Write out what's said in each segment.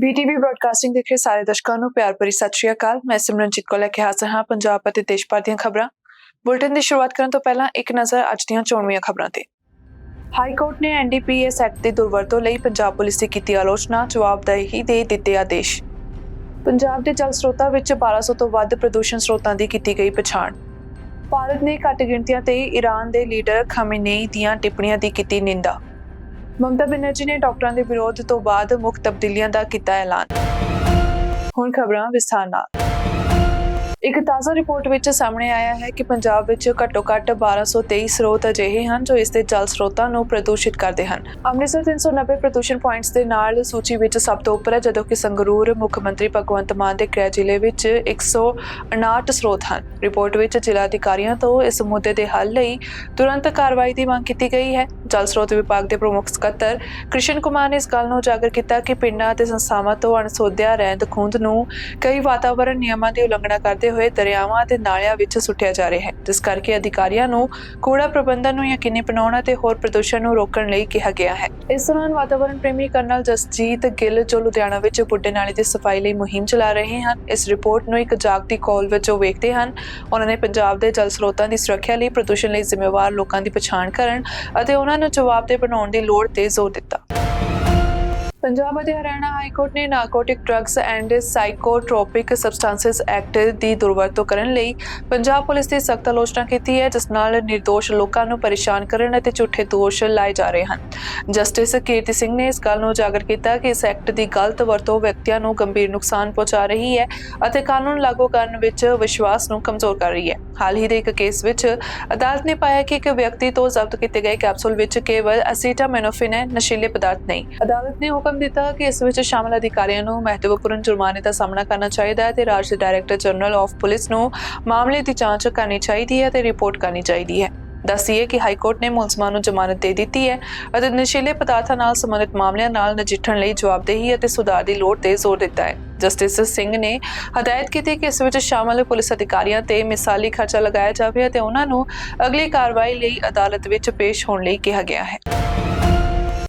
ਬੀਟੀਵੀ broadcasting ਦੇਖ ਰਹੇ ਸਾਰੇ ਦਰਸ਼ਕਾਂ ਨੂੰ ਪਿਆਰ ਭਰੀ ਸਤਿ ਸ਼੍ਰੀ ਅਕਾਲ। ਮੈਂ ਸਿਮਰਨਜੀਤ ਕੌਰ ਲੈ ਕੇ ਹਾਜ਼ਰ ਹਾਂ ਪੰਜਾਬ ਅਤੇ ਦੇਸ਼ ਭਰ ਦੀਆਂ ਖਬਰਾਂ। ਬੁਲੇਟਿਨ ਦੀ ਸ਼ੁਰੂਆਤ ਕਰਨ ਤੋਂ ਪਹਿਲਾਂ ਇੱਕ ਨਜ਼ਰ ਅੱਜ ਦੀਆਂ ਚੋਣਵੀਆਂ ਖਬਰਾਂ ਤੇ। ਹਾਈ ਕੋਰਟ ਨੇ ਐਨਡੀਪੀਐਸ ਐਕਟ ਦੀ ਦੁਰਵਰਤੋਂ ਲਈ ਪੰਜਾਬ ਪੁਲਿਸ ਦੀ ਕੀਤੀ ਆਲੋਚਨਾ, ਜਵਾਬਦੇਹੀ ਦੇ ਦਿੱਤੇ ਆਦੇਸ਼। ਪੰਜਾਬ ਦੇ ਜਲ ਸਰੋਤਾਂ ਵਿੱਚ 1200 ਤੋਂ ਵੱਧ ਪ੍ਰਦੂਸ਼ਣ ਸਰੋਤਾਂ ਦੀ ਕੀਤੀ ਗਈ ਪਛਾਣ। ਭਾਰਤ ਨੇ ਘੱਟ ਗਿਣਤੀਆਂ ਤੇ ਈਰਾਨ ਦੇ ਲੀਡਰ ਖਮੇਨੇਈ ਦੀਆਂ ਟਿੱਪਣੀਆਂ ਦੀ ਕੀਤੀ ਨਿੰਦਾ। ਮਮਤਾ ਬੈਨਰਜੀ ਨੇ ਡਾਕਟਰਾਂ ਦੇ ਵਿਰੋਧ ਤੋਂ ਬਾਅਦ ਮੁੱਖ ਤਬਦੀਲੀਆਂ ਦਾ ਕੀਤਾ ਐਲਾਨ। ਹੁਣ ਖਬਰਾਂ ਵਿਸਥਾਰ ਨਾਲ। ਇੱਕ ਤਾਜ਼ਾ ਰਿਪੋਰਟ ਵਿੱਚ ਸਾਹਮਣੇ ਆਇਆ ਹੈ ਕਿ ਪੰਜਾਬ ਵਿੱਚ ਘੱਟੋ-ਘੱਟ 1223 ਸਰੋਤ ਅਜਿਹੇ ਹਨ ਜੋ ਇਸ ਦੇ ਜਲ ਸਰੋਤਾਂ ਨੂੰ ਪ੍ਰਦੂਸ਼ਿਤ ਕਰਦੇ ਹਨ। ਅੰਮ੍ਰਿਤਸਰ 390 ਪ੍ਰਦੂਸ਼ਣ ਪੁਆਇੰਟਸ ਦੇ ਨਾਲ ਸੂਚੀ ਵਿੱਚ ਸਭ ਤੋਂ ਉੱਪਰ ਹੈ, ਜਦੋਂ ਕਿ ਸੰਗਰੂਰ ਮੁੱਖ ਮੰਤਰੀ ਭਗਵੰਤ ਮਾਨ ਦੇ ਗ੍ਰਹਿ ਜ਼ਿਲ੍ਹੇ ਵਿੱਚ 159 ਸਰੋਤ ਹਨ। ਰਿਪੋਰਟ ਵਿੱਚ ਜ਼ਿਲ੍ਹਾ ਅਧਿਕਾਰੀਆਂ ਤੋਂ ਇਸ ਮੁੱਦੇ ਦੇ ਹੱਲ ਲਈ ਤੁਰੰਤ ਕਾਰਵਾਈ ਦੀ ਮੰਗ ਕੀਤੀ ਗਈ ਹੈ। ਜਲ ਸਰੋਤ ਵਿਭਾਗ ਦੇ ਪ੍ਰਮੁੱਖ ਸਕੱਤਰ ਕ੍ਰਿਸ਼ਨ ਕੁਮਾਰ ਨੇ ਇਸ ਗੱਲ ਨੂੰ ਉਜਾਗਰ ਕੀਤਾ ਕਿ ਪਿੰਡਾਂ ਅਤੇ ਸੰਸਥਾਵਾਂ ਤੋਂ ਅਣਸੋਧਿਆ ਰਹਿੰਦ ਖੂੰਹਦ ਨੂੰ ਕਈ ਵਾਤਾਵਰਣ ਨਿਯਮਾਂ ਦੀ ਉਲੰਘਣਾ ਕਰਦੇ ਹੋਏ ਦਰਿਆਵਾਂ ਅਤੇ ਨਾਲਿਆਂ ਵਿੱਚ ਸੁੱਟਿਆ ਜਾ ਰਿਹਾ ਹੈ। ਜਿਸ ਕਰਕੇ ਅਧਿਕਾਰੀਆਂ ਨੂੰ ਕੂੜਾ ਪ੍ਰਬੰਧਨ ਨੂੰ ਯਕੀਨੀ ਬਣਾਉਣ ਅਤੇ ਹੋਰ ਪ੍ਰਦੂਸ਼ਣ ਨੂੰ ਰੋਕਣ ਲਈ ਕਿਹਾ ਗਿਆ ਹੈ। ਇਸ ਦੌਰਾਨ ਵਾਤਾਵਰਣ ਪ੍ਰੇਮੀ ਕਰਨਲ ਜਸਜੀਤ ਗਿੱਲ ਜੋ ਲੁਧਿਆਣਾ ਵਿੱਚ ਬੁੱਢੇ ਨਾਲੇ ਦੀ ਸਫ਼ਾਈ ਲਈ ਮੁਹਿੰਮ ਚਲਾ ਰਹੇ ਹਨ, ਇਸ ਰਿਪੋਰਟ ਨੂੰ ਇੱਕ ਜਾਗਤੀ ਕਾਲ ਵਜੋਂ ਵੇਖਦੇ ਹਨ। ਉਹਨਾਂ ਨੇ ਪੰਜਾਬ ਦੇ ਜਲ ਸਰੋਤਾਂ ਦੀ ਸੁਰੱਖਿਆ ਲਈ ਪ੍ਰਦੂਸ਼ਣ ਲਈ ਜ਼ਿੰਮੇਵਾਰ ਲੋਕਾਂ ਦੀ ਪਛਾਣ ਕਰਨ ਅਤੇ ਉਹਨਾਂ ਨੂੰ ਜਵਾਬਦੇਹ ਬਣਾਉਣ ਦੀ ਲੋੜ ਤੇ ਜ਼ੋਰ ਦਿੱਤਾ। ਪੰਜਾਬ ਅਤੇ ਹਰਿਆਣਾ ਹਾਈ ਕੋਰਟ ਨੇ narcotic drugs and psychotropic substances act ਦੀ ਦੁਰਵਰਤੋਂ ਕਰਨ ਲਈ ਪੰਜਾਬ ਪੁਲਿਸ ਦੀ ਸਖਤ ਆਲੋਚਨਾ ਕੀਤੀ ਹੈ, ਜਿਸ ਨਾਲ નિર્ਦੋਸ਼ ਲੋਕਾਂ ਨੂੰ ਪਰੇਸ਼ਾਨ ਕਰਨ ਅਤੇ ਝੂਠੇ ਦੋਸ਼ ਲਾਏ ਜਾ ਰਹੇ ਹਨ। ਜਸਟਿਸ ਕੀਰਤੀ ਸਿੰਘ ਨੇ ਇਸ ਗੱਲ ਨੂੰ ਉਜਾਗਰ ਕੀਤਾ ਕਿ ਇਸ ਐਕਟ ਦੀ ਗਲਤ ਵਰਤੋਂ ਵਿਅਕਤੀਆਂ ਨੂੰ ਗੰਭੀਰ ਨੁਕਸਾਨ ਪਹੁੰਚਾ ਰਹੀ ਹੈ ਅਤੇ ਕਾਨੂੰਨ ਲਾਗੂ ਕਰਨ ਵਿੱਚ ਵਿਸ਼ਵਾਸ ਨੂੰ ਕਮਜ਼ੋਰ ਕਰ ਰਹੀ ਹੈ। ਹਾਲ ਹੀ ਦੇ ਇੱਕ ਕੇਸ ਵਿੱਚ ਅਦਾਲਤ ਨੇ ਪਾਇਆ ਕਿ ਇੱਕ ਵਿਅਕਤੀ ਤੋਂ ਜ਼ਬਤ ਕੀਤੇ ਗਏ ਕੈਪਸੂਲ ਵਿੱਚ ਕੇਵਲ ਅਸੀਟਾਮਿਨੋਫਿਨ ਨਸ਼ੀਲੇ ਪਦਾਰਥ ਨਹੀਂ। ਅਦਾਲਤ ਨੇ ਹੁਕਮ ਦਿੱਤਾ ਕਿ ਇਸ ਵਿੱਚ ਸ਼ਾਮਲ ਅਧਿਕਾਰੀਆਂ ਨੂੰ ਮਹੱਤਵਪੂਰਨ ਜੁਰਮਾਨੇ ਦਾ ਸਾਹਮਣਾ ਕਰਨਾ ਚਾਹੀਦਾ ਹੈ ਤੇ ਰਾਜ ਦੇ ਡਾਇਰੈਕਟਰ ਜਨਰਲ ਆਫ ਪੁਲਿਸ ਨੂੰ ਮਾਮਲੇ ਦੀ ਜਾਂਚ ਕਰਨੀ ਚਾਹੀਦੀ ਹੈ ਤੇ ਰਿਪੋਰਟ ਕਰਨੀ ਚਾਹੀਦੀ ਹੈ। ਦੱਸੀਏ ਕਿ ਹਾਈ ਕੋਰਟ ਨੇ ਮੁਲਜ਼ਮਾਂ ਨੂੰ ਜ਼ਮਾਨਤ ਦੇ ਦਿੱਤੀ ਹੈ ਅਤੇ ਨਸ਼ੀਲੇ ਪਦਾਰਥਾਂ ਨਾਲ ਸੰਬੰਧਿਤ ਮਾਮਲਿਆਂ ਨਾਲ ਨਜਿੱਠਣ ਲਈ ਜਵਾਬਦੇਹੀ ਅਤੇ ਸੁਧਾਰ ਦੀ ਲੋੜ ਤੇ ਜ਼ੋਰ ਦਿੱਤਾ ਹੈ। ਜਸਟਿਸ ਸਿੰਘ ਨੇ ਹਦਾਇਤ ਕੀਤੀ ਕਿ ਇਸ ਵਿੱਚ ਸ਼ਾਮਲ ਪੁਲਿਸ ਅਧਿਕਾਰੀਆਂ ਤੇ ਮਿਸਾਲੀ ਖਰਚਾ ਲਗਾਇਆ ਜਾਵੇ ਅਤੇ ਉਹਨਾਂ ਨੂੰ ਅਗਲੀ ਕਾਰਵਾਈ ਲਈ ਅਦਾਲਤ ਵਿੱਚ ਪੇਸ਼ ਹੋਣ ਲਈ ਕਿਹਾ ਗਿਆ ਹੈ।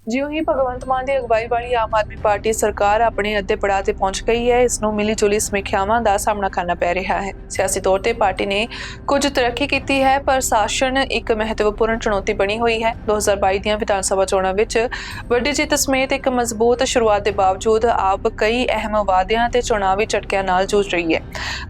ਜਿਉਂ ਹੀ ਭਗਵੰਤ ਮਾਨ ਦੀ ਅਗਵਾਈ ਵਾਲੀ ਆਮ ਆਦਮੀ ਪਾਰਟੀ ਸਰਕਾਰ ਆਪਣੇ ਅੱਧੇ ਪੜਾਅ ਤੇ ਪਹੁੰਚ ਗਈ ਹੈ, ਇਸ ਨੂੰ ਮਿਲੀ ਜੁਲੀ ਸਮੀਖਿਆਵਾਂ ਦਾ ਸਾਹਮਣਾ ਕਰਨਾ ਪੈ ਰਿਹਾ ਹੈ। ਸਿਆਸੀ ਤੌਰ ਤੇ ਪਾਰਟੀ ਨੇ ਕੁਝ ਤਰੱਕੀ ਕੀਤੀ ਹੈ, ਪਰ ਸ਼ਾਸਨ ਇੱਕ ਮਹੱਤਵਪੂਰਨ ਚੁਣੌਤੀ ਬਣੀ ਹੋਈ ਹੈ। 2022 ਦੀਆਂ ਵਿਧਾਨ ਸਭਾ ਚੋਣਾਂ ਵਿੱਚ ਵੱਡੀ ਜਿੱਤ ਸਮੇਤ ਇੱਕ ਮਜ਼ਬੂਤ ਸ਼ੁਰੂਆਤ ਦੇ ਬਾਵਜੂਦ ਆਪ ਕਈ ਅਹਿਮ ਵਾਅਦਿਆਂ ਤੇ ਚੁਣਾਵੀ ਝਟਕਿਆਂ ਨਾਲ ਜੂਝ ਰਹੀ ਹੈ।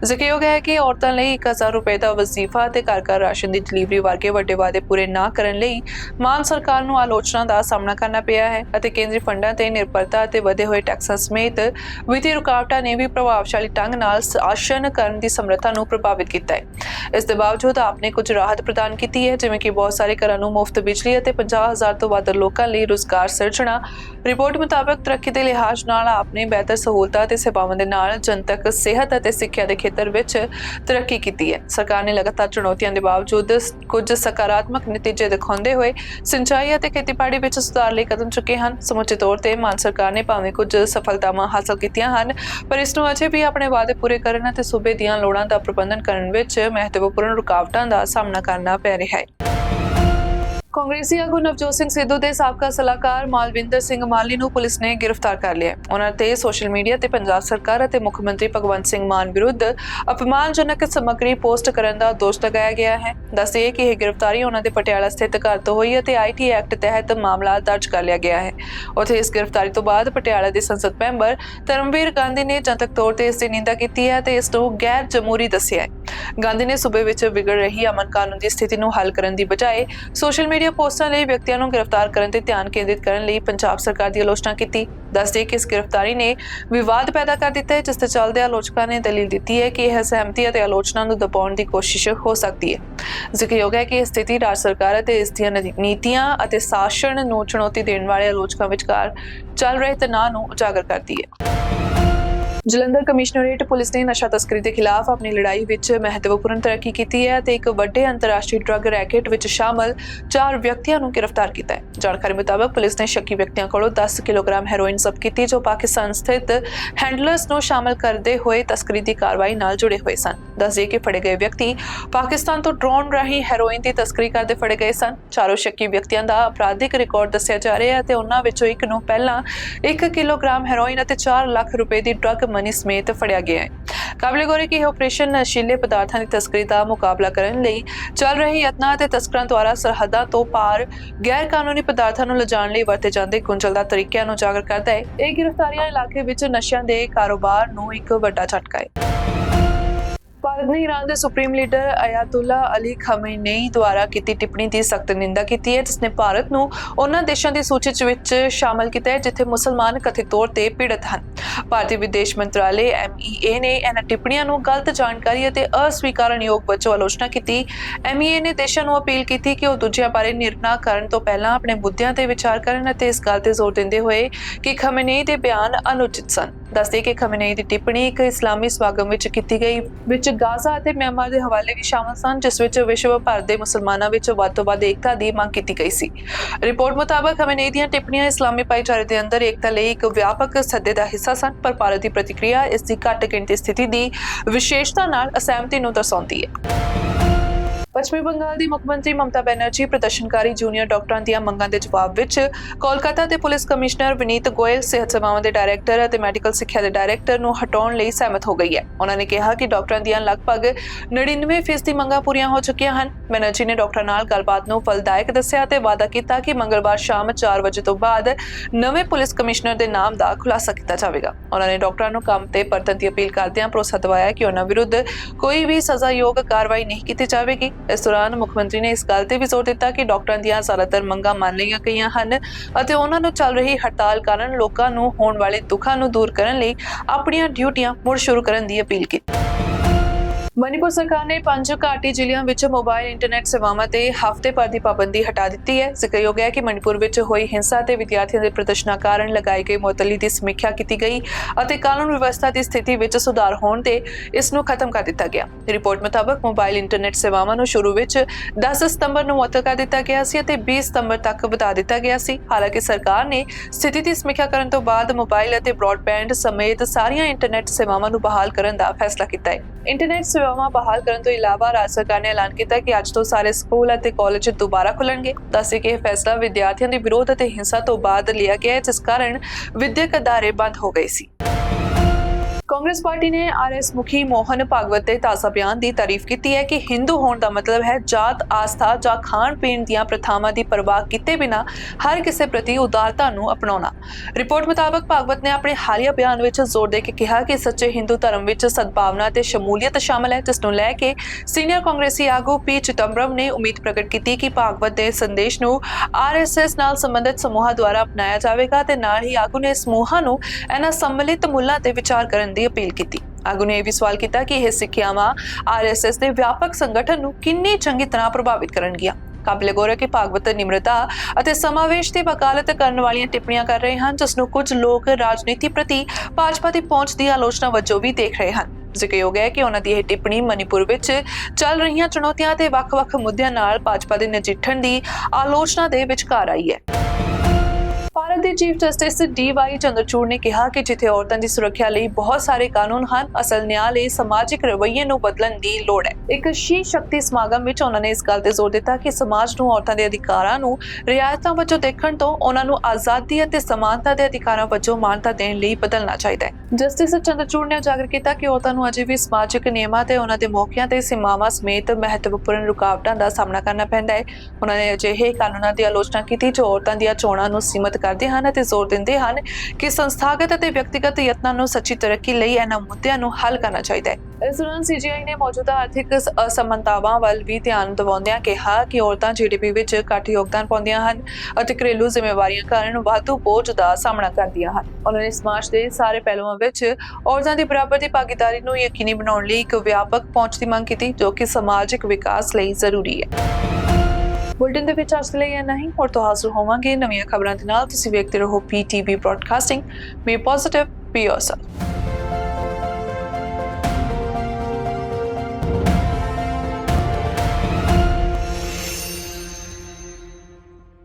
ਜ਼ਿਕਰਯੋਗ ਹੈ ਕਿ ਔਰਤਾਂ ਲਈ 1000 ਰੁਪਏ ਦਾ ਵਜ਼ੀਫਾ ਤੇ ਘਰ ਘਰ ਰਾਸ਼ਨ ਦੀ ਡਿਲੀਵਰੀ ਵਰਗੇ ਵੱਡੇ ਵਾਅਦੇ ਪੂਰੇ ਨਾ ਕਰਨ ਲਈ ਮਾਨ ਸਰਕਾਰ ਨੂੰ ਆਲੋਚਨਾ ਦਾ ਸਾਹਮਣਾ ਕਰਨਾ ਪਿਆ ਹੈ ਅਤੇ ਕੇਂਦਰੀ ਫੰਡਾਂ ਤੇ ਨਿਰਭਰਤਾ ਅਤੇ ਵਧੇ ਹੋਏ ਟੈਕਸਾਂ ਸਮੇਤ ਵਿੱਤੀ ਰੁਕਾਵਟਾਂ ਨੇ ਵੀ ਪ੍ਰਭਾਵਸ਼ਾਲੀ ਢੰਗ ਨਾਲ ਸ਼ਾਸਨ ਕਰਨ ਦੀ ਸਮਰੱਥਾ ਨੂੰ ਪ੍ਰਭਾਵਿਤ ਕੀਤਾ ਹੈ। ਇਸ ਦੇ ਬਾਵਜੂਦ ਆਪਨੇ ਕੁਝ ਰਾਹਤ ਪ੍ਰਦਾਨ ਕੀਤੀ ਹੈ, ਜਿਵੇਂ ਕਿ ਬਹੁਤ ਸਾਰੇ ਘਰਾਂ ਨੂੰ ਮੁਫਤ ਬਿਜਲੀ ਅਤੇ 50000 ਤੋਂ ਵੱਧ ਲੋਕਾਂ ਲਈ ਰੋਜ਼ਗਾਰ ਸਿਰਜਣਾ। ਰਿਪੋਰਟ ਮੁਤਾਬਕ ਤਰੱਕੀ ਦੇ ਲਿਹਾਜ਼ ਨਾਲ ਆਪਨੇ ਬਿਹਤਰ ਸਹੂਲਤਾਂ ਅਤੇ ਸੇਵਾਵਾਂ ਦੇ ਨਾਲ ਜਨਤਕ ਸਿਹਤ ਅਤੇ ਸਿੱਖਿਆ ਦੇ ਖੇਤਰ ਵਿੱਚ ਤਰੱਕੀ ਕੀਤੀ ਹੈ। ਸਰਕਾਰ ਨੇ ਲਗਾਤਾਰ ਚੁਣੌਤੀਆਂ ਦੇ ਬਾਵਜੂਦ ਕੁਝ ਸਕਾਰਾਤਮਕ ਨਤੀਜੇ ਦਿਖਾਉਂਦੇ ਹੋਏ ਸਿੰਚਾਈ ਅਤੇ ਖੇਤੀਬਾੜੀ ਵਿੱਚ ਸੁਧਾਰ ਲਈ ਕਦਮ ਚੁੱਕੇ ਹਨ। ਸਮੁੱਚੇ ਤੌਰ ਤੇ ਮਾਨ ਸਰਕਾਰ ਨੇ ਭਾਵੇਂ ਕੁਝ ਸਫਲਤਾਵਾਂ ਹਾਸਲ ਕੀਤੀਆਂ ਹਨ, ਪਰ ਇਸ ਨੂੰ ਅਜੇ ਵੀ ਆਪਣੇ ਵਾਅਦੇ ਪੂਰੇ ਕਰਨ ਅਤੇ ਸੂਬੇ ਦੀਆਂ ਲੋੜਾਂ ਦਾ ਪ੍ਰਬੰਧਨ ਕਰਨ ਵਿੱਚ ਮਹੱਤਵਪੂਰਨ ਰੁਕਾਵਟਾਂ ਦਾ ਸਾਹਮਣਾ ਕਰਨਾ ਪੈ ਰਿਹਾ ਹੈ। ਕਾਂਗਰਸੀ ਆਗੂ ਨਵਜੋਤ ਸਿੰਘ ਸਿੱਧੂ ਦੇ ਸਾਬਕਾ ਸਲਾਹਕਾਰ ਮਾਲਵਿੰਦਰ ਸਿੰਘ ਮਾਲੀ ਨੂੰ ਪੁਲਿਸ ਨੇ ਗ੍ਰਿਫਤਾਰ ਕਰ ਲਿਆ ਉਹਨਾਂ ਤੇ ਸੋਸ਼ਲ ਮੀਡੀਆ ਤੇ ਪੰਜਾਬ ਸਰਕਾਰ ਅਤੇ ਮੁੱਖ ਮੰਤਰੀ ਭਗਵੰਤ ਸਿੰਘ ਮਾਨ ਵਿਰੁੱਧ ਅਪਮਾਨਜਨਕ ਸਮੱਗਰੀ ਪੋਸਟ ਕਰਨ ਦਾ ਦੋਸ਼ ਲਗਾਇਆ ਗਿਆ ਹੈ। ਦੱਸਿਏ ਕਿ ਇਹ ਗ੍ਰਿਫਤਾਰੀ ਉਹਨਾਂ ਦੇ ਪਟਿਆਲਾ ਸਥਿਤ ਘਰ ਤੋਂ ਹੋਈ ਅਤੇ ਆਈਟੀ ਐਕਟ ਤਹਿਤ ਮਾਮਲਾ ਦਰਜ ਕਰ ਲਿਆ ਗਿਆ ਹੈ। ਉੱਥੇ ਇਸ ਗ੍ਰਿਫਤਾਰੀ ਤੋਂ ਬਾਅਦ ਪਟਿਆਲਾ ਦੇ ਸੰਸਦ ਮੈਂਬਰ ਧਰਮਵੀਰ ਗਾਂਧੀ ਨੇ ਜਨਤਕ ਤੌਰ ਤੇ ਇਸ ਦੀ ਨਿੰਦਾ ਕੀਤੀ ਹੈ ਤੇ ਇਸ ਨੂੰ ਗੈਰ ਜਮਹੂਰੀ ਦੱਸਿਆ ਹੈ। ਗਾਂਧੀ ਨੇ ਸੂਬੇ ਵਿੱਚ ਵਿਗੜ ਰਹੀ ਅਮਨ ਕਾਨੂੰਨ ਦੀ ਸਥਿਤੀ ਨੂੰ ਹੱਲ ਕਰਨ ਦੀ ਬਜਾਏ ਸੋਸ਼ਲ ਮੀਡੀਆ ਪੋਸਟਾਂ ਲਈ ਵਿਅਕਤੀਆਂ ਨੂੰ ਗ੍ਰਿਫਤਾਰ ਕਰਨ ਤੇ ਧਿਆਨ ਕੇਂਦਰਿਤ ਕਰਨ ਲਈ ਪੰਜਾਬ ਸਰਕਾਰ ਦੀ ਆਲੋਚਨਾ ਕੀਤੀ, ਦੱਸਦੇ ਕਿ ਇਸ ਗ੍ਰਿਫਤਾਰੀ ਨੇ ਵਿਵਾਦ ਪੈਦਾ ਕਰ ਦਿੱਤਾ ਹੈ, ਜਿਸ ਤੇ ਚੱਲਦੇ ਆਲੋਚਕਾਂ ਨੇ ਦਲੀਲ ਦਿੱਤੀ ਹੈ ਕਿ ਇਹ ਸਹਿਮਤੀ ਅਤੇ ਆਲੋਚਨਾ ਨੂੰ ਦਬਾਉਣ ਦੀ ਕੋਸ਼ਿਸ਼ ਹੋ ਸਕਦੀ ਹੈ। ਜ਼ਿਕਰਯੋਗ ਹੈ ਕਿ ਇਹ ਸਥਿਤੀ ਰਾਜ ਸਰਕਾਰ ਅਤੇ ਇਸ ਦੀਆਂ ਨੀਤੀਆਂ ਅਤੇ ਸ਼ਾਸਨ ਨੂੰ ਚੁਣੌਤੀ ਦੇਣ ਵਾਲੇ ਆਲੋਚਕਾਂ ਵਿਚਕਾਰ ਚੱਲ ਰਹੇ ਤਣਾਅ ਨੂੰ ਉਜਾਗਰ ਕਰਦੀ ਹੈ। ਜਲੰਧਰ ਕਮਿਸ਼ਨਰੇਟ ਪੁਲਿਸ ਨੇ ਨਸ਼ਾ ਤਸਕਰੀ ਦੇ ਖਿਲਾਫ ਆਪਣੀ ਲੜਾਈ ਵਿੱਚ ਮਹੱਤਵਪੂਰਨ ਤਰੱਕੀ ਕੀਤੀ ਹੈ ਤੇ ਇੱਕ ਵੱਡੇ ਅੰਤਰਰਾਸ਼ਟਰੀ ਡਰੱਗ ਰੈਕੇਟ ਵਿੱਚ ਸ਼ਾਮਲ ਚਾਰ ਵਿਅਕਤੀਆਂ ਨੂੰ ਗ੍ਰਿਫਤਾਰ ਕੀਤਾ ਹੈ। ਜਾਣਕਾਰੀ ਮੁਤਾਬਕ ਪੁਲਿਸ ਨੇ ਸ਼ੱਕੀ ਵਿਅਕਤੀਆਂ ਕੋਲੋਂ 10 ਕਿਲੋਗ੍ਰਾਮ ਹੈਰੋਇਨ ਜ਼ਬਤ ਕੀਤੀ ਜੋ ਪਾਕਿਸਤਾਨ ਸਥਿਤ ਹੈਂਡਲਰਸ ਨੂੰ ਸ਼ਾਮਲ ਕਰਦੇ ਹੋਏ ਤਸਕਰੀ ਦੀ ਕਾਰਵਾਈ ਨਾਲ ਜੁੜੇ ਹੋਏ ਸਨ। ਦੱਸਦੇ ਕਿ ਫੜੇ ਗਏ ਵਿਅਕਤੀ ਪਾਕਿਸਤਾਨ ਤੋਂ ਡਰੋਨ ਰਾਹੀਂ ਹੈਰੋਇਨ ਦੀ ਤਸਕਰੀ ਕਰਦੇ ਫੜੇ ਗਏ ਸਨ। ਚਾਰੋਂ ਸ਼ੱਕੀ ਵਿਅਕਤੀਆਂ ਦਾ ਅਪਰਾਧਿਕ ਰਿਕਾਰਡ ਦੱਸਿਆ ਜਾ ਰਿਹਾ ਹੈ ਤੇ ਉਹਨਾਂ ਵਿੱਚੋਂ ਇੱਕ ਨੂੰ ਪਹਿਲਾਂ 1 ਕਿਲੋਗ੍ਰਾਮ ਹੈਰੋਇਨ ਅਤੇ 4 ਲੱਖ ਰੁਪਏ ਦੀ ਡਰੱਗ ਮਨੀ ਸਮੇਤ ਫੜਿਆ ਗਿਆ ਹੈ। ਕਾਬਲੇ ਗੌਰ ਕਿ ਇਹ ਆਪਰੇਸ਼ਨ ਨਸ਼ੀਲੇ ਪਦਾਰਥਾਂ ਦੀ ਤਸਕਰੀ ਦਾ ਮੁਕਾਬਲਾ ਕਰਨ ਲਈ ਚੱਲ ਰਹੇ ਯਤਨਾਂ ਅਤੇ ਤਸਕਰਾਂ ਦੁਆਰਾ ਸਰਹੱਦਾਂ ਤੋਂ ਪਾਰ ਗੈਰ ਕਾਨੂੰਨੀ ਪਦਾਰਥਾਂ ਨੂੰ ਲਿਜਾਣ ਲਈ ਵਰਤੇ ਜਾਂਦੇ ਗੁੰਝਲਦਾਰ ਤਰੀਕਿਆਂ ਨੂੰ ਉਜਾਗਰ ਕਰਦਾ ਹੈ। ਇਹ ਗ੍ਰਿਫਤਾਰੀਆਂ ਇਲਾਕੇ ਵਿੱਚ ਨਸ਼ਿਆਂ ਦੇ ਕਾਰੋਬਾਰ ਨੂੰ ਇੱਕ ਵੱਡਾ ਝਟਕਾ ਹੈ। ਭਾਰਤ ਨੇ ਈਰਾਨ ਦੇ supreme leader Ayatollah Ali Khamenei ਦੁਆਰਾ ਕੀਤੀ ਟਿੱਪਣੀ ਦੀ ਸਖਤ ਨਿੰਦਾ ਕੀਤੀ ਹੈ, ਜਿਸ ਨੇ ਭਾਰਤ ਨੂੰ ਉਹਨਾਂ ਦੇਸ਼ਾਂ ਦੀ ਸੂਚੀ ਵਿੱਚ ਸ਼ਾਮਲ ਕੀਤਾ ਹੈ, ਜਿੱਥੇ ਮੁਸਲਮਾਨ ਕਥਿਤ ਤੌਰ ਤੇ ਪੀੜਤ ਹਨ। ਭਾਰਤੀ ਵਿਦੇਸ਼ ਮੰਤਰਾਲੇ ਐਮਈਏ ਨੇ ਇਹਨਾਂ ਟਿੱਪਣੀਆਂ ਨੂੰ ਗਲਤ ਜਾਣਕਾਰੀ ਅਤੇ ਅਸਵੀਕਾਰਨਯੋਗ ਵਜੋਂ ਆਲੋਚਨਾ ਕੀਤੀ। ਐਮਈਏ ਨੇ ਦੇਸ਼ਾਂ ਨੂੰ ਅਪੀਲ ਕੀਤੀ ਕਿ ਉਹ ਦੂਜਿਆਂ ਬਾਰੇ ਨਿਰਣਾ ਕਰਨ ਤੋਂ ਪਹਿਲਾਂ ਆਪਣੇ ਮੁੱਦਿਆਂ ਤੇ ਵਿਚਾਰ ਕਰਨ ਅਤੇ ਇਸ ਗੱਲ ਤੇ ਜ਼ੋਰ ਦਿੰਦੇ ਹੋਏ ਕਿ ਖਮੇਨਈ ਦੇ ਬਿਆਨ ਅਨੁਚਿਤ ਸਨ। ਦੱਸਦੇ ਕਿ ਖਮੇਨਈ ਦੀ ਟਿੱਪਣੀ ਇੱਕ ਇਸਲਾਮੀ ਸਮਾਗਮ ਵਿੱਚ ਕੀਤੀ ਗਈ। ਵਿੱਚ ਗਾਜ਼ਾ ਅਤੇ ਮਿਆਂਮਾਰ ਦੇ ਹਵਾਲੇ ਵੀ ਸ਼ਾਮਲ ਸਨ, ਜਿਸ ਵਿੱਚ ਵਿਸ਼ਵ ਭਰ ਦੇ ਮੁਸਲਮਾਨਾਂ ਵਿੱਚ ਵੱਧ ਤੋਂ ਵੱਧ ਏਕਤਾ ਦੀ ਮੰਗ ਕੀਤੀ ਗਈ ਸੀ। ਰਿਪੋਰਟ ਮੁਤਾਬਕ ਖਮੇਨਈ ਦੀਆਂ ਟਿੱਪਣੀਆਂ ਇਸਲਾਮੀ ਭਾਈਚਾਰੇ ਦੇ ਅੰਦਰ ਏਕਤਾ ਲਈ ਇੱਕ ਵਿਆਪਕ ਸੱਦੇ ਦਾ ਹਿੱਸਾ ਸਨ, ਪਰ ਭਾਰਤ ਦੀ ਪ੍ਰਤੀਕਿਰਿਆ ਇਸ ਦੀ ਘੱਟ ਗਿਣਤੀ ਸਥਿਤੀ ਦੀ ਵਿਸ਼ੇਸ਼ਤਾ ਨਾਲ ਅਸਹਿਮਤੀ ਨੂੰ ਦਰਸਾਉਂਦੀ ਹੈ। ਪੱਛਮੀ ਬੰਗਾਲ ਦੀ ਮੁੱਖ ਮੰਤਰੀ ਮਮਤਾ ਬੈਨਰਜੀ, ਪ੍ਰਦਰਸ਼ਨਕਾਰੀ ਜੂਨੀਅਰ ਡਾਕਟਰਾਂ ਦੀਆਂ ਮੰਗਾਂ ਦੇ ਜਵਾਬ ਵਿੱਚ ਕੋਲਕਾਤਾ ਦੇ ਪੁਲਿਸ ਕਮਿਸ਼ਨਰ ਵਿਨੀਤ ਗੋਇਲ, ਸਿਹਤ ਸੇਵਾਵਾਂ ਦੇ ਡਾਇਰੈਕਟਰ ਅਤੇ ਮੈਡੀਕਲ ਸਿੱਖਿਆ ਦੇ ਡਾਇਰੈਕਟਰ ਨੂੰ ਹਟਾਉਣ ਲਈ ਸਹਿਮਤ ਹੋ ਗਈ ਹੈ। ਉਹਨਾਂ ਨੇ ਕਿਹਾ ਕਿ ਡਾਕਟਰਾਂ ਦੀਆਂ ਲਗਭਗ 99% ਦੀ ਮੰਗਾਂ ਪੂਰੀਆਂ ਹੋ ਚੁੱਕੀਆਂ ਹਨ। ਬੈਨਰਜੀ ਨੇ ਡਾਕਟਰਾਂ ਨਾਲ ਗੱਲਬਾਤ ਨੂੰ ਫਲਦਾਇਕ ਦੱਸਿਆ ਤੇ ਵਾਅਦਾ ਕੀਤਾ ਕਿ ਮੰਗਲਵਾਰ ਸ਼ਾਮ 4 ਵਜੇ ਤੋਂ ਬਾਅਦ ਨਵੇਂ ਪੁਲਿਸ ਕਮਿਸ਼ਨਰ ਦੇ ਨਾਮ ਦਾ ਖੁਲਾਸਾ ਕੀਤਾ ਜਾਵੇਗਾ। ਉਹਨਾਂ ਨੇ ਡਾਕਟਰਾਂ ਨੂੰ ਕੰਮ ਤੇ ਪਰਤਣ ਦੀ ਅਪੀਲ ਕਰਦਿਆਂ ਭਰੋਸਾ ਦਿਵਾਇਆ ਕਿ ਉਹਨਾਂ ਵਿਰੁੱਧ ਕੋਈ ਵੀ ਸਜ਼ਾਯੋਗ ਕਾਰਵਾਈ ਨਹੀਂ ਕੀਤੀ ਜਾਵੇਗੀ। ਇਸ ਦੌਰਾਨ ਮੁੱਖ ਮੰਤਰੀ ਨੇ ਇਸ ਗੱਲ ਤੇ ਵੀ ਜ਼ੋਰ ਦਿੱਤਾ ਕਿ ਡਾਕਟਰਾਂ ਦੀਆਂ ਜ਼ਿਆਦਾਤਰ ਮੰਗਾਂ ਮੰਨ ਲਈਆਂ ਗਈਆਂ ਹਨ ਅਤੇ ਉਹਨਾਂ ਨੂੰ ਚੱਲ ਰਹੀ ਹੜਤਾਲ ਕਾਰਨ ਲੋਕਾਂ ਨੂੰ ਹੋਣ ਵਾਲੇ ਦੁੱਖਾਂ ਨੂੰ ਦੂਰ ਕਰਨ ਲਈ ਆਪਣੀਆਂ ਡਿਊਟੀਆਂ ਮੁੜ ਸ਼ੁਰੂ ਕਰਨ ਦੀ ਅਪੀਲ ਕੀਤੀ। ਮਨੀਪੁਰ ਸਰਕਾਰ ਨੇ ਪੰਜ ਘਾਟੀ ਜ਼ਿਲ੍ਹਿਆਂ ਵਿੱਚ ਮੋਬਾਈਲ ਇੰਟਰਨੈਟ ਸੇਵਾਵਾਂ ਤੇ ਹਫ਼ਤੇ ਭਰ ਦੀ ਪਾਬੰਦੀ ਹਟਾ ਦਿੱਤੀ ਹੈ। ਜ਼ਿਕਰਯੋਗ ਹੈ ਕਿ ਮਨੀਪੁਰ ਵਿੱਚ ਹੋਈ ਹਿੰਸਾ ਤੇ ਵਿਦਿਆਰਥੀਆਂ ਦੇ ਪ੍ਰਦਰਸ਼ਨਾਂ ਕਾਰਨ ਲਗਾਈ ਗਈ ਮੁਅੱਤਲੀ ਦੀ ਸਮੀਖਿਆ ਕੀਤੀ ਗਈ ਅਤੇ ਕਾਨੂੰਨ ਵਿਵਸਥਾ ਦੀ ਸਥਿਤੀ ਵਿੱਚ ਸੁਧਾਰ ਹੋਣ ਤੇ ਇਸ ਨੂੰ ਖਤਮ ਕਰ ਦਿੱਤਾ ਗਿਆ। ਰਿਪੋਰਟ ਮੁਤਾਬਕ ਮੋਬਾਈਲ ਇੰਟਰਨੈਟ ਸੇਵਾਵਾਂ ਨੂੰ ਸ਼ੁਰੂ ਵਿੱਚ 10 ਸਤੰਬਰ ਨੂੰ ਮੁਅੱਤਲ ਕਰ ਦਿੱਤਾ ਗਿਆ ਸੀ ਅਤੇ 20 ਸਤੰਬਰ ਤੱਕ ਵਧਾ ਦਿੱਤਾ ਗਿਆ ਸੀ। ਹਾਲਾਂਕਿ ਸਰਕਾਰ ਨੇ ਸਥਿਤੀ ਦੀ ਸਮੀਖਿਆ ਕਰਨ ਤੋਂ ਬਾਅਦ ਮੋਬਾਈਲ ਅਤੇ ਬ੍ਰੌਡਬੈਂਡ ਸਮੇਤ ਸਾਰੀਆਂ ਇੰਟਰਨੈਟ ਸੇਵਾਵਾਂ ਨੂੰ ਬਹਾਲ ਕਰਨ ਦਾ ਫੈਸਲਾ ਕੀਤਾ ਹੈ। ਇੰਟਰਨੈਟ ਸੇਵਾਵਾਂ ਬਹਾਲ ਕਰਨ ਤੋਂ ਇਲਾਵਾ ਰਾਜ ਸਰਕਾਰ ਨੇ ਐਲਾਨ ਕੀਤਾ ਕਿ ਅੱਜ ਤੋਂ ਸਾਰੇ ਸਕੂਲ ਅਤੇ ਕਾਲਜ ਦੁਬਾਰਾ ਖੁੱਲਣਗੇ। ਦੱਸੇ ਕਿ ਇਹ ਫੈਸਲਾ ਵਿਦਿਆਰਥੀਆਂ ਦੇ ਵਿਰੋਧ ਅਤੇ ਹਿੰਸਾ ਤੋਂ ਬਾਅਦ ਲਿਆ ਗਿਆ ਜਿਸ ਕਾਰਨ ਵਿਦਿਅਕ ਅਦਾਰੇ ਬੰਦ ਹੋ ਗਏ ਸੀ। ਕਾਂਗਰਸ ਪਾਰਟੀ ਨੇ ਆਰਐਸ ਮੁਖੀ ਮੋਹਨ ਭਾਗਵਤ ਦੇ ਤਾਜ਼ਾ ਬਿਆਨ ਦੀ ਤਾਰੀਫ ਕੀਤੀ ਹੈ ਕਿ ਹਿੰਦੂ ਹੋਣ ਦਾ ਮਤਲਬ ਹੈ ਜਾਤ, ਆਸਥਾ ਜਾਂ ਖਾਣ ਪੀਣ ਦੀਆਂ ਪ੍ਰਥਾਵਾਂ ਦੀ ਪਰਵਾਹ ਕੀਤੇ ਬਿਨਾ ਹਰ ਕਿਸੇ ਪ੍ਰਤੀ ਉਦਾਰਤਾ ਨੂੰ ਅਪਣਾਉਣਾ। ਰਿਪੋਰਟ ਮੁਤਾਬਕ ਭਾਗਵਤ ਨੇ ਆਪਣੇ ਹਾਲੀਆ ਬਿਆਨ ਵਿੱਚ ਜ਼ੋਰ ਦੇ ਕੇ ਕਿਹਾ ਕਿ ਸੱਚੇ ਹਿੰਦੂ ਧਰਮ ਵਿੱਚ ਸਦਭਾਵਨਾ ਤੇ ਸ਼ਮੂਲੀਅਤ ਸ਼ਾਮਲ ਹੈ, ਜਿਸ ਨੂੰ ਲੈ ਕੇ ਸੀਨੀਅਰ ਕਾਂਗਰਸੀ ਆਗੂ ਪੀ ਚਿਦੰਬਰਮ ਨੇ ਉਮੀਦ ਪ੍ਰਗਟ ਕੀਤੀ ਕਿ ਭਾਗਵਤ ਦੇ ਸੰਦੇਸ਼ ਨੂੰ ਆਰਐਸਐਸ ਨਾਲ ਸੰਬੰਧਿਤ ਸਮੂਹਾਂ ਦੁਆਰਾ ਅਪਣਾਇਆ ਜਾਵੇਗਾ ਤੇ ਨਾਲ ਹੀ ਆਗੂ ਨੇ ਸਮੂਹਾਂ ਨੂੰ ਇਹਨਾਂ ਸੰਮਿਲਿਤ ਮੁੱਲਾਂ ਤੇ ਵਿਚਾਰ ਕਰਨ ਦੀ ਅਪੀਲ ਕੀਤੀ। ਆਗੂ ਨੇ ਇਹ ਵੀ ਸਵਾਲ ਕੀਤਾ ਕਿ ਇਹ ਸਿੱਖਿਆਵਾਂ ਆਰਐਸਐਸ ਦੇ ਵਿਆਪਕ ਸੰਗਠਨ ਨੂੰ ਕਿੰਨੀ ਚੰਗੀ ਤਰ੍ਹਾਂ ਪ੍ਰਭਾਵਿਤ ਕਰਨਗੀਆਂ? ਕਾਬਲੇ ਗੌਰ ਹੈ ਕਿ ਭਾਗਵਤ, ਨਿਮਰਤਾ ਅਤੇ ਸਮਾਵੇਸ਼ ਦੀ ਵਕਾਲਤ ਕਰਨ ਵਾਲੀਆਂ ਟਿੱਪਣੀਆਂ ਕਰ ਰਹੇ ਹਨ, ਜਿਸ ਨੂੰ ਕੁਝ ਲੋਕ ਰਾਜਨੀਤੀ ਪ੍ਰਤੀ ਭਾਜਪਾ ਦੀ ਪਹੁੰਚ ਦੀ ਆਲੋਚਨਾ ਵਜੋਂ ਵੀ ਦੇਖ ਰਹੇ ਹਨ। ਜ਼ਿਕਰਯੋਗ ਹੈ ਕਿ ਉਹਨਾਂ ਦੀ ਇਹ ਟਿੱਪਣੀ ਮਨੀਪੁਰ ਵਿੱਚ ਚੱਲ ਰਹੀਆਂ ਚੁਣੌਤੀਆਂ ਤੇ ਵੱਖ-ਵੱਖ ਮੁੱਦਿਆਂ ਨਾਲ ਭਾਜਪਾ ਦੇ ਨਜਿੱਠਣ ਦੀ ਆਲੋਚਨਾ ਦੇ ਵਿਚਕਾਰ ਆਈ ਹੈ। ਦੇ chief justice D Y Chandrachud ਨੇ ਕਿਹਾ ਕਿ ਜਿੱਥੇ ਔਰਤਾਂ ਦੀ ਸੁਰੱਖਿਆ ਲਈ ਬਹੁਤ ਸਾਰੇ ਕਾਨੂੰਨ ਹਨ, ਅਸਲ ਨਿਆਂ ਲਈ ਸਮਾਜਿਕ ਰਵੱਈਏ ਨੂੰ ਬਦਲਣ ਦੀ ਲੋੜ ਹੈ। ਇੱਕ ਸ਼ੀ ਸ਼ਕਤੀ ਸਮਾਗਮ ਵਿੱਚ ਉਹਨਾਂ ਨੇ ਇਸ ਗੱਲ ਤੇ ਜ਼ੋਰ ਦਿੱਤਾ ਕਿ ਸਮਾਜ ਨੂੰ ਔਰਤਾਂ ਦੇ ਅਧਿਕਾਰਾਂ ਨੂੰ, ਰਿਆਇਤਾਂ ਵਜੋਂ ਦੇਖਣ ਤੋਂ ਉਹਨਾਂ ਨੂੰ ਆਜ਼ਾਦੀ ਅਤੇ ਸਮਾਨਤਾ ਦੇ ਅਧਿਕਾਰਾਂ ਵਜੋਂ ਮਾਨਤਾ ਦੇਣ ਲਈ ਬਦਲਣਾ ਚਾਹੀਦਾ ਹੈ। ਜਸਟਿਸ ਚੰਦਰਚੂੜ ਨੇ ਉਜਾਗਰ ਕੀਤਾ ਕਿ ਔਰਤਾਂ ਨੂੰ ਅਜੇ ਵੀ ਸਮਾਜਿਕ ਨਿਯਮਾਂ ਤੇ ਉਹਨਾਂ ਦੇ ਮੌਕਿਆਂ ਤੇ ਸੀਮਾਵਾਂ ਸਮੇਤ ਮਹੱਤਵਪੂਰਨ ਰੁਕਾਵਟਾਂ ਦਾ ਸਾਹਮਣਾ ਕਰਨਾ ਪੈਂਦਾ ਹੈ। ਉਹਨਾਂ ਨੇ ਅਜਿਹੇ ਕਾਨੂੰਨਾਂ ਦੀ ਆਲੋਚਨਾ ਕੀਤੀ ਜੋ ਔਰਤਾਂ ਦੀਆਂ ਚੋਣਾਂ ਨੂੰ ਸੀਮਤ ਕਰਦੇ ਹਨ ਅਤੇ ਜ਼ੋਰ ਦਿੰਦੇ ਹਨ ਕਿ ਸੰਸਥਾਗਤ ਅਤੇ ਵਿਅਕਤੀਗਤ ਯਤਨਾਂ ਨੂੰ ਸੱਚੀ ਤਰੱਕੀ ਲਈ ਇਹਨਾਂ ਮੁੱਦਿਆਂ ਨੂੰ ਹੱਲ ਕਰਨਾ ਚਾਹੀਦਾ ਹੈ। ਇਸ ਦੌਰਾਨ ਸੀਜੀਆਈ ਨੇ ਮੌਜੂਦਾ ਆਰਥਿਕ ਅਸਮਾਨਤਾਵਾਂ ਵੱਲ ਵੀ ਧਿਆਨ ਦਿਵਾਉਂਦਿਆਂ ਕਿਹਾ ਕਿ ਔਰਤਾਂ ਜੀਡੀਪੀ ਵਿੱਚ ਘੱਟ ਯੋਗਦਾਨ ਪਾਉਂਦੀਆਂ ਹਨ ਅਤੇ ਘਰੇਲੂ ਜ਼ਿੰਮੇਵਾਰੀਆਂ ਕਾਰਨ ਵਾਧੂ ਬੋਝ ਦਾ ਸਾਹਮਣਾ ਕਰਦੀਆਂ ਹਨ। ਉਹਨਾਂ ਨੇ ਸਮਾਜ ਦੇ ਸਾਰੇ ਪਹਿਲੂਆਂ ਵਿੱਚ ਔਰਤਾਂ ਦੀ ਬਰਾਬਰ ਦੀ ਭਾਗੀਦਾਰੀ ਨੂੰ ਯਕੀਨੀ ਬਣਾਉਣ ਲਈ ਇੱਕ ਵਿਆਪਕ ਪਹੁੰਚ ਦੀ ਮੰਗ ਕੀਤੀ ਜੋ ਕਿ ਸਮਾਜਿਕ ਵਿਕਾਸ ਲਈ ਜ਼ਰੂਰੀ ਹੈ। ਬੁਲਟਨ ਦੇ ਵਿੱਚ ਅੱਜ ਲਈ ਨਹੀਂ ਹੀ। ਹੋਰ ਤੋਂ ਹਾਜ਼ਰ ਹੋਵਾਂਗੇ ਨਵੀਆਂ ਖਬਰਾਂ ਦੇ ਨਾਲ। ਤੁਸੀਂ ਵੇਖਦੇ ਰਹੋ PTV broadcasting be positive be yourself